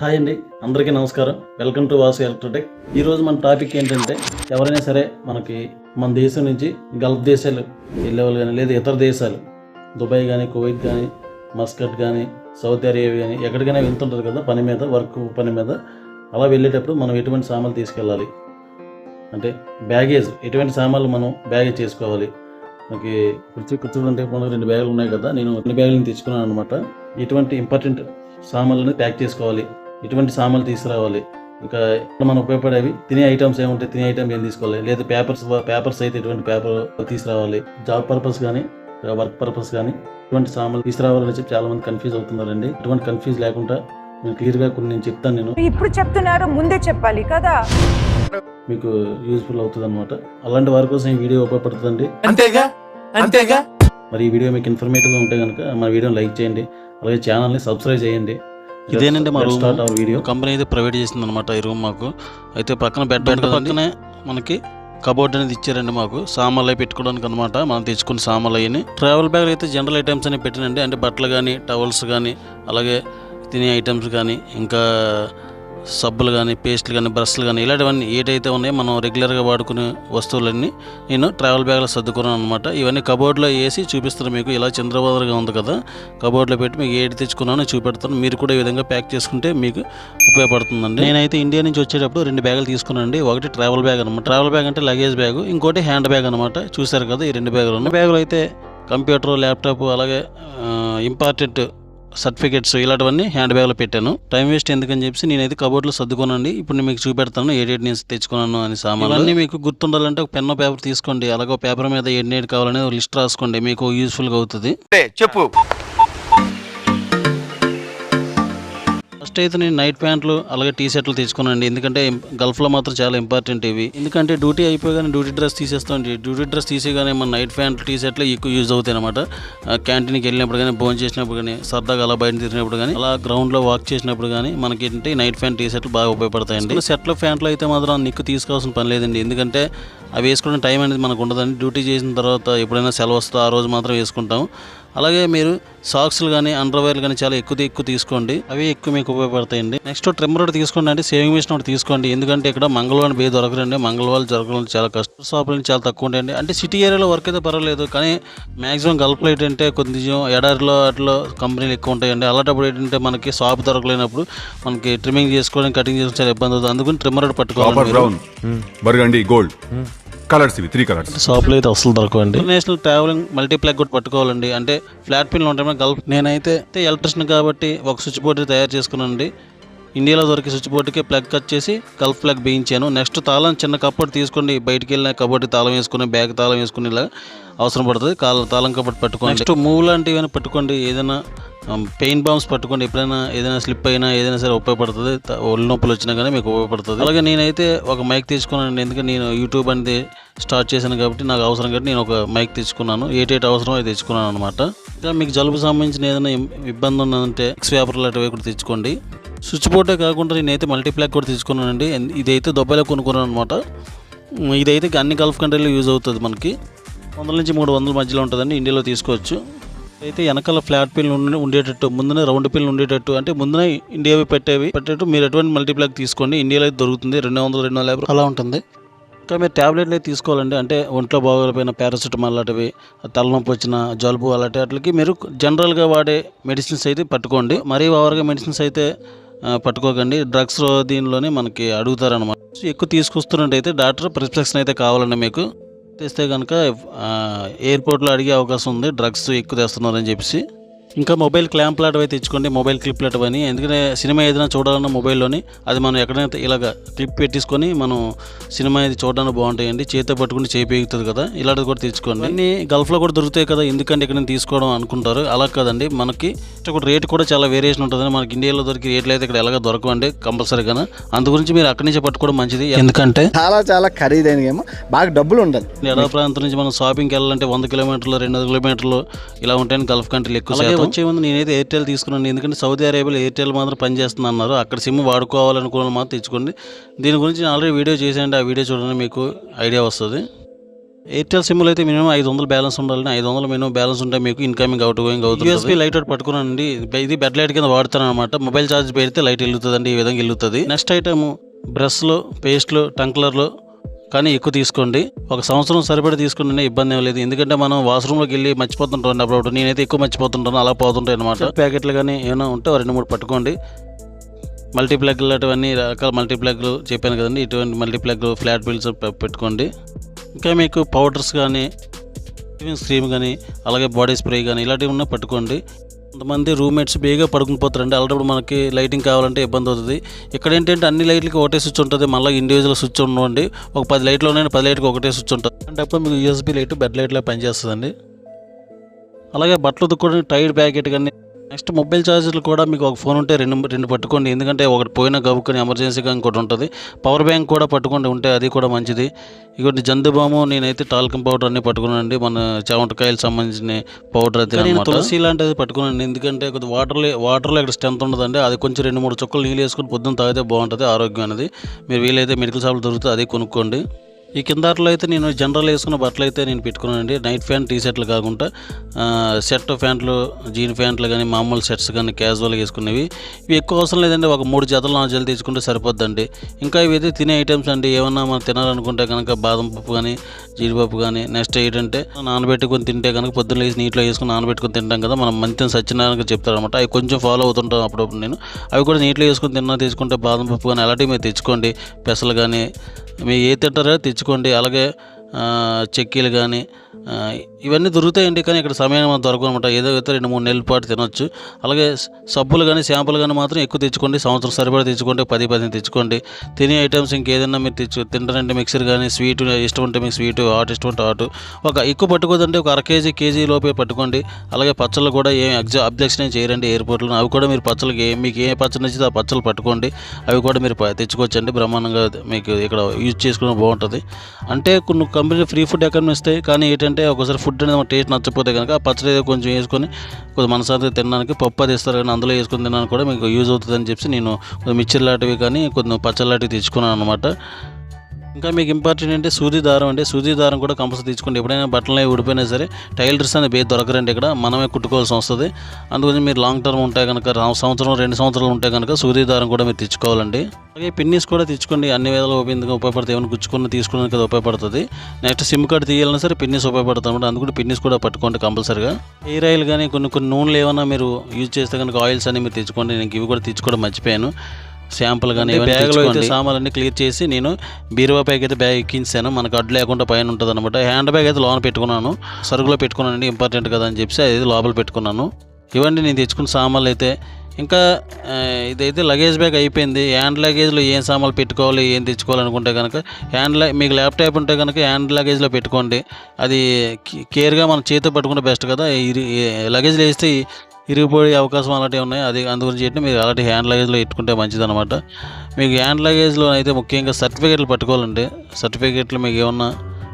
Hi అండి అందరికీ నమస్కారం. Welcome to Vasu Electrotech. ఈరోజు మన టాపిక్ ఏంటంటే ఎవరైనా సరే మనకి మన దేశం నుంచి గల్ఫ్ దేశాలు వెళ్ళేవాళ్ళు కానీ లేదా ఇతర దేశాలు దుబాయ్ కానీ కువైట్ కానీ మస్కట్ కానీ సౌదీ అరేబియా కానీ ఎక్కడికైనా వెళ్తుంటారు కదా పని మీద వర్క్ పని మీద. అలా వెళ్ళేటప్పుడు మనం ఎటువంటి సామాన్లు తీసుకెళ్ళాలి? అంటే బ్యాగేజ్ ఎటువంటి సామాన్లు మనం బ్యాగేజ్ చేసుకోవాలి? మనకి కుర్చీ కూర్చుంటే మనకు రెండు బ్యాగులు ఉన్నాయి కదా నేను రెండు బ్యాగులను తీసుకున్నాను అనమాట ఎటువంటి ఇంపార్టెంట్ సామాన్లను ప్యాక్ చేసుకోవాలి? ఎటువంటి సామాన్లు తీసుకురావాలి. ఇంకా ఇక్కడ మనం ఉపయోగపడేవి తినే ఐటమ్స్ ఏముంటాయి తినే ఐటమ్ ఏం తీసుకోవాలి? లేదా పేపర్స్ పేపర్స్ అయితే ఎటువంటి పేపర్ తీసుకురావాలి. జాబ్ పర్పస్ కానీ వర్క్ పర్పస్ కానీ ఇటువంటి సామాన్లు తీసుకురావాలని చెప్పి చాలా మంది కన్ఫ్యూజ్ అవుతున్నారండి. ఎటువంటి కన్ఫ్యూజ్ లేకుండా నేను క్లియర్గా కొన్ని నేను చెప్తాను నేను. ఇప్పుడు చెప్తున్నారు ముందే చెప్పాలి కదా? మీకు యూస్ఫుల్ అవుతుంది అనమాట అలాంటి వారి కోసం ఈ వీడియో ఉపయోగపడుతుందండి. అంతేగా? అంతేగా? మరి ఈ వీడియో మీకు ఇన్ఫర్మేటివ్గా ఉంటే కనుక మన వీడియోని లైక్ చేయండి. అలాగే ఛానల్ని సబ్స్క్రైబ్ చేయండి. ఇదేనండి మా రూమ్. video. కంపెనీ అయితే ప్రొవైడ్ చేసింది అనమాట ఈ రూమ్ మాకు. అయితే పక్కన బెడ్ బెడ్ పక్కనే? మనకి కబోర్డ్ అనేది ఇచ్చారండి మాకు. సామాన్లు అవి పెట్టుకోవడానికి అనమాట మనం తెచ్చుకున్న సామాన్లు అయ్యి ట్రావెల్ బ్యాగ్ అయితే జనరల్ ఐటమ్స్ అని పెట్టినండి. అంటే బట్టలు కానీ టవల్స్ కానీ అలాగే తినే ఐటమ్స్ కానీ ఇంకా సబ్బులు కానీ పేస్ట్లు కానీ బ్రష్లు కానీ ఇలాంటివన్నీ ఏటైతే ఉన్నాయో మనం రెగ్యులర్గా వాడుకునే వస్తువులన్నీ నేను ట్రావెల్ బ్యాగ్లో సర్దుకున్నాను అనమాట ఇవన్నీ కబోర్డ్లో వేసి చూపిస్తాను మీకు ఇలా చంద్రబాదర్గా ఉంది కదా కబోర్డ్లో పెట్టి మీకు ఏది తెచ్చుకున్నానో చూపెడతాను. మీరు కూడా ఈ విధంగా ప్యాక్ చేసుకుంటే మీకు ఉపయోగపడుతుందండి. నేనైతే ఇండియా నుంచి వచ్చేటప్పుడు రెండు బ్యాగులు తీసుకున్నానండి. ఒకటి ట్రావెల్ బ్యాగ్ అనమాట ట్రావెల్ బ్యాగ్ అంటే లగేజ్ బ్యాగ్ ఇంకోటి హ్యాండ్ బ్యాగ్ అనమాట చూశారు కదా ఈ రెండు బ్యాగులు. ఉన్నాయి బ్యాగులు అయితే కంప్యూటర్ ల్యాప్టాప్ అలాగే ఇంపార్టెంట్ సర్టిఫికెట్స్ ఇలాంటివన్నీ హ్యాండ్ బ్యాగ్లో పెట్టాను. టైం వేస్ట్ ఎందుకని చెప్పి నేనైతే కబోర్డ్లో సర్దుకోనండి. ఇప్పుడు నేను మీకు చూపెడతాను ఏడేటి నేను తెచ్చుకున్నాను అని సామాన్లు. అన్నీ మీకు గుర్తుండాలంటే ఒక పెన్ను పేపర్ తీసుకోండి. అలాగే పేపర్ మీద ఏడు కావాలనే ఒక లిస్ట్ రాసుకోండి. మీకు యూస్ఫుల్గా అవుతుంది. చెప్పు. ఫస్ట్ అయితే నేను నైట్ ప్యాంట్లు అలాగే టీ షర్ట్లు తెచ్చుకున్నానండి. ఎందుకంటే గల్ఫ్లో మాత్రం చాలా ఇంపార్టెంట్ ఇవి. ఎందుకంటే డ్యూటీ అయిపోగానే డ్యూటీ డ్రెస్ తీసేస్తాం. డ్యూటీ డ్రెస్ తీసేగానే మన నైట్ ప్యాంట్లు టీ షర్ట్లు ఎక్కువ యూజ్ అవుతాయి అనమాట క్యాంటీన్కి వెళ్ళినప్పుడు కానీ భోజనం చేసినప్పుడు కానీ సరదాగా అలా బయట తిరిగినప్పుడు కానీ అలా గ్రౌండ్లో వాక్ చేసినప్పుడు కానీ మనకి ఏంటంటే నైట్ ప్యాంట్ టీ షర్ట్లు బాగా ఉపయోగపడతాయండి. షర్ట్లు ప్యాంట్లు అయితే మాత్రం నిక్కు తీసుకోవాల్సిన పని లేదండి. ఎందుకంటే అవి వేసుకునే టైం అనేది మనకు ఉండదండి. డ్యూటీ చేసిన తర్వాత ఎప్పుడైనా సెలవు వస్తుందో ఆ రోజు మాత్రం వేసుకుంటాం. అలాగే మీరు సాక్స్లు కానీ అండర్వేర్లు కానీ చాలా ఎక్కువ ఎక్కువ తీసుకోండి. అవి ఎక్కువ మీకు ఉపయోగపడతాయండి. నెక్స్ట్ ట్రిమ్మర్ ఒకటి తీసుకోండి అంటే సేవింగ్ మిషన్ ఒకటి తీసుకోండి. ఎందుకంటే ఇక్కడ మంగళవారం బే దొరకరండి. మంగళవారం దొరకడం చాలా కష్టం. షాపులు చాలా తక్కువ ఉంటాయండి. అంటే సిటీ ఏరియాలో వర్క్ అయితే పర్వాలేదు. కానీ మాక్సిమం గల్ఫ్లో ఏంటంటే కొంచెం ఎడారిలో అట్లా కంపెనీలు ఎక్కువ ఉంటాయండి. అలాంటప్పుడు ఏంటంటే మనకి షాప్ దొరకలేనప్పుడు మనకి ట్రిమ్మింగ్ చేసుకోవడం కటింగ్ చేసుకోవడం చాలా ఇబ్బంది అవుతుంది. అందుకని ట్రిమ్మర్ పట్టుకోవాలి బ్రౌన్ బర్గండి గోల్డ్ కలర్స్ ఇవి త్రీ కలర్స్. షాప్లో అయితే అసలు దొరకవండి. ఇంటర్నేషనల్ ట్రావెలింగ్ మల్టీప్లాక్ కూడా పట్టుకోవాలండి. అంటే ఫ్లాట్ పిన్లు ఉంటాయి గల్ఫ్ నేనైతే ఎలక్ట్రిషియన్ కాబట్టి ఒక స్విచ్ బోర్డు తయారు చేసుకున్నానండి. ఇండియాలో దొరికే స్విచ్ బోర్డుకి ప్లగ్ కట్ చేసి గల్ఫ్ ప్లగ్ వేయించాను నెక్స్ట్ తాళం చిన్న కప్పటి తీసుకోండి బయటికి వెళ్ళిన కబోర్డ్కి తాళం వేసుకుని బ్యాగ్ తాళం వేసుకుని ఇలా అవసరం పడుతుంది. కాళ్ళ తాళం కప్పటి పట్టుకోండి. నెక్స్ట్ మూవ్ లాంటివి ఏమైనా పట్టుకోండి ఏదైనా పెయిన్ బాంబ్స్ పట్టుకోండి ఎప్పుడైనా ఏదైనా స్లిప్ అయినా ఏదైనా సరే ఉపయోగపడుతుంది. ఒళ్ళు నొప్పులు వచ్చినా కానీ మీకు ఉపయోగపడుతుంది. అలాగే నేనైతే ఒక మైక్ తెచ్చుకున్నాను ఎందుకంటే నేను యూట్యూబ్ అనేది స్టార్ట్ చేశాను కాబట్టి నాకు అవసరం కాబట్టి నేను ఒక మైక్ తెచ్చుకున్నాను. ఏటేటి అవసరం అది తెచ్చుకున్నాను అనమాట ఇంకా మీకు జలుబు సంబంధించిన ఏదైనా ఇబ్బంది ఉన్నదంటే ఎక్స్ పేపర్ లాంటివి కూడా తెచ్చుకోండి. స్విచ్ బోర్డే కాకుండా నేనైతే మల్టీప్లాక్ కూడా తెచ్చుకున్నానండి. ఇదైతే దుబాయ్లో కొనుక్కున్నాను అనమాట ఇదైతే అన్ని గల్ఫ్ కంట్రీలో యూజ్ అవుతుంది మనకి. వందల నుంచి మూడు వందల మధ్యలో ఉంటుందండి. ఇండియాలో తీసుకోవచ్చు. అయితే వెనకాల ఫ్లాట్ పిన్ ఉండే- ఉండేటట్టు ముందునే రౌండ్ పిన్ ఉండేటట్టు అంటే ముందునే ఇండియావి పెట్టేవి. పెట్టేట్టు మీరు ఎటువంటి మల్టీప్లాక్ తీసుకోండి. ఇండియాలో అయితే దొరుకుతుంది. రెండు వందలు రెండు వందల యాభై అలా ఉంటుంది. ఇంకా మీరు ట్యాబ్లెట్లు అయితే తీసుకోవాలండి. అంటే ఒంట్లో బాగోలేకపోయిన పారాసిటమాల్ అలాంటివి తలనొప్పి వచ్చిన జలుబు అలాంటి వాటికి మీరు జనరల్గా వాడే మెడిసిన్స్ అయితే పట్టుకోండి. మరీ ఓవర్గా మెడిసిన్స్ అయితే పట్టుకోకండి. డ్రగ్స్ దీనిలోనే మనకి అడుగుతారనమాట ఎక్కువ తీసుకొస్తున్నట్టయితే డాక్టర్ ప్రిస్క్రిప్షన్ అయితే కావాలండి మీకు. తెస్తే కనుక ఎయిర్పోర్ట్లో అడిగే అవకాశం ఉంది. డ్రగ్స్ ఎక్కువ తెస్తున్నారని చెప్పేసి. ఇంకా మొబైల్ క్లాంప్ లాంటివి తెచ్చుకోండి మొబైల్ క్లిప్ లాంటివని ఎందుకంటే సినిమా ఏదైనా చూడాలన్నా మొబైల్లోని అది మనం ఎక్కడైనా ఇలాగ క్లిప్ పెట్టేసుకొని మనం సినిమా ఇది చూడడానికి బాగుంటాయండి. చేతితో పట్టుకుంటే చేయి పెరుగుతుంది కదా ఇలాంటిది కూడా తెచ్చుకోండి. అన్ని గల్ఫ్లో కూడా దొరుకుతాయి కదా ఎందుకంటే ఇక్కడ నుంచి తీసుకోవడం అనుకుంటారు. అలా కాదండి మనకి ఒక రేట్ కూడా చాలా వేరియేషన్ ఉంటుందని మనకి ఇండియాలో దొరికే రేట్లు అయితే ఇక్కడ ఎలాగ దొరకవండి కంపల్సరీగా అందు గురించి మీరు అక్కడి నుంచే పట్టుకోవడం మంచిది. ఎందుకంటే చాలా చాలా ఖరీదైన గేమ్. బాగా డబ్బులు ఉండదు. ఎడా ప్రాంతం నుంచి మనం షాపింగ్కి వెళ్ళాలంటే వంద కిలోమీటర్లు రెండు వందల కిలోమీటర్లు ఇలా ఉంటాయని గల్ఫ్ కంట్రీలు ఎక్కువ వచ్చే ముందు నేనైతే ఎయిర్టెల్ తీసుకున్నాను. ఎందుకంటే సౌదీ అరేబియాలో ఎయిర్టెల్ మాత్రం పనిచేస్తుంది అన్నారు. అక్కడ సిమ్ వాడుకోవాలనుకున్న మాత్రం తెచ్చుకోండి. దీని గురించి నేను ఆల్రెడీ వీడియో చేసానండి ఆ వీడియో చూడండి మీకు ఐడియా వస్తుంది. ఎయిర్టెల్ సిమ్లో అయితే మినిమం ఐదు వందలు బ్యాలెన్స్ ఉండాలని ఐదు వందలు మినిమం బ్యాలెన్స్ ఉంటే మీకు ఇన్కమింగ్ అవుట్ గోయింగ్ అవుతుంది యూఎస్బీ లైట్ ఒకటి పట్టుకున్నానండి. ఇది బెడ్ లైట్ కింద వాడుతాను అనమాట మొబైల్ ఛార్జ్ పెడితే లైట్ వెళ్తుందండి ఈ విధంగా వెళ్తుంది నెక్స్ట్ ఐటమ్ బ్రష్లు పేస్ట్లు టంక్లర్లు కానీ ఎక్కువ తీసుకోండి. ఒక సంవత్సరం సరిపడి తీసుకుంటే ఇబ్బంది ఏం లేదు. ఎందుకంటే మనం వాష్రూమ్లోకి వెళ్ళి మర్చిపోతుంటాం అప్పుడప్పుడు. నేనైతే ఎక్కువ మర్చిపోతుంటాను. అలా పోతుంటాయి అనమాట ప్యాకెట్లు కానీ ఏమైనా ఉంటే రెండు మూడు పట్టుకోండి. మల్టీప్లగ్ లాంటివన్నీ రకాల మల్టీప్లగ్లు చెప్పాను కదండి. ఇటువంటి మల్టీప్లగ్ ఫ్లాట్ బిల్స్ పెట్టుకోండి. ఇంకా మీకు పౌడర్స్ కానీ క్రీమ్ కానీ అలాగే బాడీ స్ప్రే కానీ ఇలాంటివి ఉన్నా పట్టుకోండి. కొంతమంది రూమ్మేట్స్ బేగా పడుకుని పోతారండి. అలాంటప్పుడు మనకి లైటింగ్ కావాలంటే ఇబ్బంది అవుతుంది. ఇక్కడ ఏంటంటే అన్ని లైట్లకి ఒకటే స్విచ్ ఉంటుంది. మళ్ళీ ఇండివిజువల్ స్విచ్ ఉండండి ఒక పది లైట్లు ఉన్నాయి పది లైట్కి ఒకటే స్విచ్ ఉంటుంది. అంటే అప్పుడు మీకు యూఎస్బీ లైట్ బెడ్ లైట్లో పనిచేస్తుందండి. అలాగే బట్టలు ఉతుక్కోవడానికి టైర్ ప్యాకెట్ కానీ నెక్స్ట్ మొబైల్ ఛార్జర్లు కూడా మీకు ఒక ఫోన్ ఉంటే రెండు రెండు పట్టుకోండి. ఎందుకంటే ఒకటి పోయిన గబుకొని ఎమర్జెన్సీగా ఇంకోటి ఉంటుంది. పవర్ బ్యాంక్ కూడా పట్టుకోండి ఉంటే అది కూడా మంచిది. ఇటువంటి జందుబాము నేనైతే టాల్కమ్ పౌడర్ అన్ని పట్టుకున్నానండి. మన చావంటకాయలకు సంబంధించిన పౌడర్ అది నేను తులసి లాంటిది పట్టుకున్నాను ఎందుకంటే కొద్ది వాటర్లో వాటర్లో ఇక్కడ స్ట్రెంత్ ఉండదండి. అది కొంచెం రెండు మూడు చుక్కలు నీళ్ళు వేసుకొని పొద్దున్న తాగితే బాగుంటుంది ఆరోగ్యం అనేది. మీరు వీలైతే మెడికల్ షాప్లో దొరుకుతుంది అది కొనుక్కోండి. ఈ కిందాట్లో అయితే నేను జనరల్ వేసుకున్న బట్టలు అయితే నేను పెట్టుకున్నానండి. నైట్ ప్యాంట్ టీ షర్ట్లు కాకుండా షర్ట్ ప్యాంట్లు జీన్ ప్యాంట్లు కానీ మామూలు షర్ట్స్ కానీ క్యాజువల్గా వేసుకునేవి. ఇవి ఎక్కువ అవసరం లేదండి. ఒక మూడు జతలు నాలుగు జతలు తీసుకుంటే సరిపోద్దండి. ఇంకా ఇవైతే తినే ఐటమ్స్ అండి. ఏమన్నా మనం తినాలనుకుంటే కనుక బాదం పప్పు కానీ జీడిపప్పు కానీ నెక్స్ట్ ఏంటంటే నానబెట్టుకొని తింటే కనుక పొద్దున్న లేసి నీటిలో వేసుకుని నానబెట్టుకొని తింటాం కదా మనం మంచి సత్యనారాయణ చెప్తారనమాట అవి కొంచెం ఫాలో అవుతుంటాం అప్పుడప్పుడు నేను. అవి కూడా నీటిలో వేసుకొని తిన్నా తీసుకుంటే బాదం పప్పు కానీ అలాంటివి మీరు తెచ్చుకోండి. పెసలు కానీ మీరు ఏ తింటారో తెచ్చుకోండి. ఉంచుకోండి అలాగే చెక్కీలు కానీ ఇవన్నీ దొరుకుతాయండి కానీ ఇక్కడ సమయం దొరకదు అనమాట. ఏదో అయితే రెండు మూడు నెలల పాటు తినొచ్చు. అలాగే సబ్బులు కానీ షాంపులు కానీ మాత్రం ఎక్కువ తెచ్చుకోండి. సంవత్సరం సరిపడా తెచ్చుకోండి పది పదిని తెచ్చుకోండి. తినే ఐటమ్స్ ఇంకేదైనా మీరు తెచ్చు తింటారంటే మిక్సర్ కానీ స్వీట్ ఇష్టం ఉంటే మీకు స్వీట్ హాట్ ఇష్టం ఉంటే హాట్. ఒక ఎక్కువ పట్టుకోదంటే ఒక అర కేజీ కేజీ లోపే పట్టుకోండి. అలాగే పచ్చళ్ళు కూడా ఏం ఎగ్జా అబ్జెక్షన్ ఏం చేయరండి ఎయిర్పోర్ట్లో. అవి కూడా మీరు పచ్చళ్ళకి మీకు ఏ పచ్చడి నచ్చితే ఆ పచ్చళ్ళు పట్టుకోండి. అవి కూడా మీరు ప- తెచ్చుకోవచ్చండి. బ్రహ్మాండంగా మీకు ఇక్కడ యూజ్ చేసుకుని బాగుంటుంది. అంటే కొన్ని కంప్లీట్ ఫ్రీ ఫుడ్ ఎక్కడ ఇస్తాయి కానీ ఏంటంటే ఒకసారి ఫుడ్ అనేది మన టేస్ట్ నచ్చకపోతే కనుక ఆ పచ్చడి అయితే కొంచెం వేసుకొని కొంచెం మనసారి తినడానికి పప్పు అది ఇస్తారు కానీ అందులో వేసుకొని తినడానికి కూడా మీకు యూజ్ అవుతుందని చెప్పి నేను కొంచెం మిక్చర్ లాంటివి కానీ కొంచెం పచ్చడి లాంటివి తెచ్చుకున్నాను అనమాట ఇంకా మీకు ఇంపార్టెంట్ అంటే సూది దారం అంటే సూది దారం కూడా కంపల్సరీ తీసుకోండి. ఎప్పుడైనా బట్టలు అవి ఊడిపోయినా సరే టైలర్స్ అనేది బే దొరకరండి ఇక్కడ. మనమే కుట్టుకోవాల్సి వస్తుంది. అందుకని మీరు లాంగ్ టర్మ్ ఉంటే కనుక సంవత్సరం రెండు సంవత్సరాలు ఉంటే కనుక సూది దారం కూడా మీరు తెచ్చుకోవాలండి. అలాగే పిన్నిస్ కూడా తెచ్చుకోండి. అన్ని విధాలు ఉపయోగంగా ఉపయోగపడతాయి. ఏమైనా గుచ్చుకున్న తీసుకోవడానికి అది ఉపయోగపడుతుంది. నెక్స్ట్ సిమ్ కార్డు తీయాలన్నా సరే పిన్నిస్ ఉపయోగపడుతుంది అనమాట అందుకు పిన్నిస్ కూడా పట్టుకోండి కంపల్సరీగా. హెయిర్ ఆయిల్ కానీ కొన్ని కొన్ని నూనెలు ఏమైనా మీరు యూజ్ చేస్తే కనుక ఆయిల్స్ అన్ని మీరు తెచ్చుకోండి. నేను ఇవి కూడా తెచ్చుకోవడం మర్చిపోయాను. శాంపుల్ కానీ బ్యాగ్లో అయితే సామాన్లన్నీ క్లియర్ చేసి నేను బీరువా బ్యాగ్ అయితే బ్యాగ్ ఎక్కించాను. మనకు అడ్డు లేకుండా పైన ఉంటుంది అనమాట హ్యాండ్ బ్యాగ్ అయితే లోన పెట్టుకున్నాను. సరుకులో పెట్టుకున్నానండి ఇంపార్టెంట్ కదా అని చెప్పి అది లోపల పెట్టుకున్నాను. ఇవన్నీ నేను తెచ్చుకున్న సామాన్లు అయితే. ఇంకా ఇదైతే లగేజ్ బ్యాగ్ అయిపోయింది. హ్యాండ్ లగేజ్లో ఏం సామాన్లు పెట్టుకోవాలి ఏం తెచ్చుకోవాలనుకుంటే కనుక హ్యాండ్ మీకు ల్యాప్టాప్ ఉంటే కనుక హ్యాండ్ లగేజ్లో పెట్టుకోండి. అది కేర్గా మనం చేతితో పట్టుకుంటే బెస్ట్ కదా. లగేజ్లో వేస్తే ఇరిగిపోయే అవకాశం అలాంటివి ఉన్నాయి. అది అందుగురించి చెప్పి మీరు అలాంటి హ్యాండ్ లగేజ్లో పెట్టుకుంటే మంచిదన్నమాట. మీకు హ్యాండ్ లగేజ్లో అయితే ముఖ్యంగా సర్టిఫికేట్లు పట్టుకోవాలండి సర్టిఫికేట్లు మీకు ఏమన్నా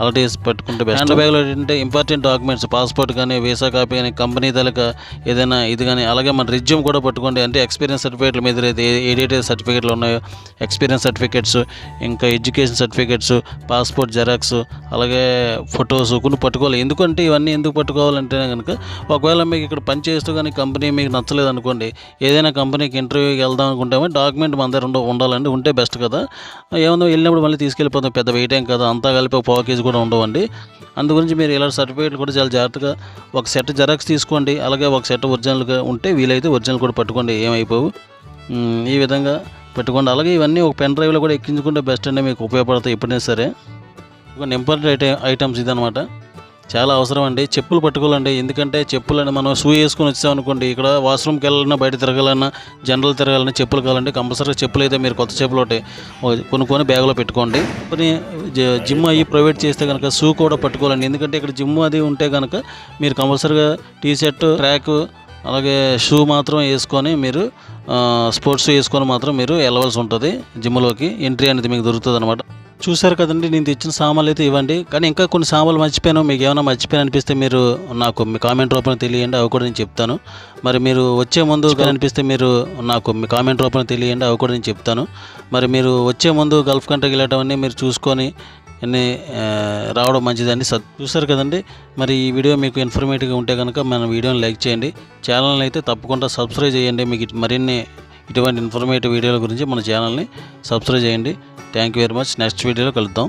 అలాంటి పట్టుకుంటే బెస్ట్ హ్యాండ్ బ్యాగ్లో ఏంటంటే ఇంపార్టెంట్ డాక్యుమెంట్స్ పాస్పోర్ట్ కానీ వీసా కాపీ కానీ కంపెనీ తలక ఏదైనా ఇది కానీ అలాగే మన రిజ్యూమ్ కూడా పట్టుకోండి. అంటే ఎక్స్పీరియన్స్ సర్టిఫికేట్ల మీద అయితే ఏ- సర్టిఫికేట్లు ఉన్నాయో ఎక్స్పీరియన్స్ సర్టిఫికేట్స్ ఇంకా ఎడ్యుకేషన్ సర్టిఫికేట్స్ పాస్పోర్ట్ జెరాక్స్ అలాగే ఫొటోస్ కొన్ని పట్టుకోవాలి. ఎందుకంటే ఇవన్నీ ఎందుకు పట్టుకోవాలంటే కనుక ఒకవేళ మీకు ఇక్కడ పని చేస్తూ కానీ కంపెనీ మీకు నచ్చలేదు అనుకోండి ఏదైనా కంపెనీకి ఇంటర్వ్యూకి వెళ్దాం అనుకుంటామో డాక్యుమెంట్ మన దగ్గర ఉండాలండి. ఉంటే బెస్ట్ కదా. ఏమన్నా వెళ్ళినప్పుడు మళ్ళీ తీసుకెళ్ళిపోతాం పెద్ద వెయిట్ ఏం కదా. అంతా కలిపి ఒక పావు కేజీ కూడా ఉండవండి. అందు గురించి మీరు ఇలాంటి సర్టిఫికేట్లు కూడా చాలా జాగ్రత్తగా ఒక సెట్ జెరాక్స్ తీసుకోండి. అలాగే ఒక సెట్ ఒరిజినల్గా ఉంటే వీలైతే ఒరిజినల్ కూడా పట్టుకోండి. ఏమైపోవు? ఈ విధంగా పెట్టుకోండి. అలాగే ఇవన్నీ ఒక పెన్ డ్రైవ్లో కూడా ఎక్కించుకుంటే బెస్ట్ అండి. మీకు ఉపయోగపడతాయి ఎప్పుడైనా సరే. ఒక ఇంపార్టెంట్ ఐటమ్ ఐటమ్స్ ఇదనమాట చాలా అవసరం అండి చెప్పులు పట్టుకోవాలండి. ఎందుకంటే చెప్పులని మనం షూ వేసుకొని వచ్చామనుకోండి ఇక్కడ వాష్రూమ్కి వెళ్ళాలన్నా బయట తిరగాలన్నా జనరల్ తిరగాలన్నా చెప్పులు కావాలంటే కంపల్సరీగా చెప్పులు అయితే మీరు కొత్త చెప్పులు ఒకటి కొనుక్కొని బ్యాగ్లో పెట్టుకోండి. కొన్ని జిమ్ అయ్యి ప్రైవేట్ చేస్తే కనుక షూ కూడా పట్టుకోవాలండి. ఎందుకంటే ఇక్కడ జిమ్ అది ఉంటే కనుక మీరు కంపల్సరీగా టీ షర్ట్ ట్రాక్ అలాగే షూ మాత్రం వేసుకొని మీరు స్పోర్ట్స్ వేసుకొని మాత్రం మీరు వెళ్ళవలసి ఉంటుంది. జిమ్లోకి ఎంట్రీ అనేది మీకు దొరుకుతుంది అనమాట చూశారు కదండి నేను తెచ్చిన సామాన్లు అయితే ఇవ్వండి. కానీ ఇంకా కొన్ని సామాన్లు మర్చిపోయాను. మీకు ఏమైనా మర్చిపోయాను అనిపిస్తే మీరు నాకు మీ కామెంట్ రూపంలో తెలియండి. అవి కూడా నేను చెప్తాను. మరి మీరు వచ్చే ముందు అనిపిస్తే మీరు నాకు మీ కామెంట్ రూపంలో తెలియండి. అవి కూడా నేను చెప్తాను. మరి మీరు వచ్చే ముందు గల్ఫ్ కంట్రీకి వెళ్ళటం అన్నీ మీరు చూసుకొని అన్నీ రావడం మంచిదండి. సద్ చూసారు కదండి? మరి ఈ వీడియో మీకు ఇన్ఫర్మేటివ్గా ఉంటే కనుక మన వీడియోని లైక్ చేయండి. ఛానల్ని అయితే తప్పకుండా సబ్స్క్రైబ్ చేయండి. మీకు మరిన్ని ఇటువంటి ఇన్ఫర్మేటివ్ వీడియోల గురించి మన ఛానల్ని సబ్స్క్రైబ్ చేయండి. Thank you very much next వీడియోలో కలుద్దాం.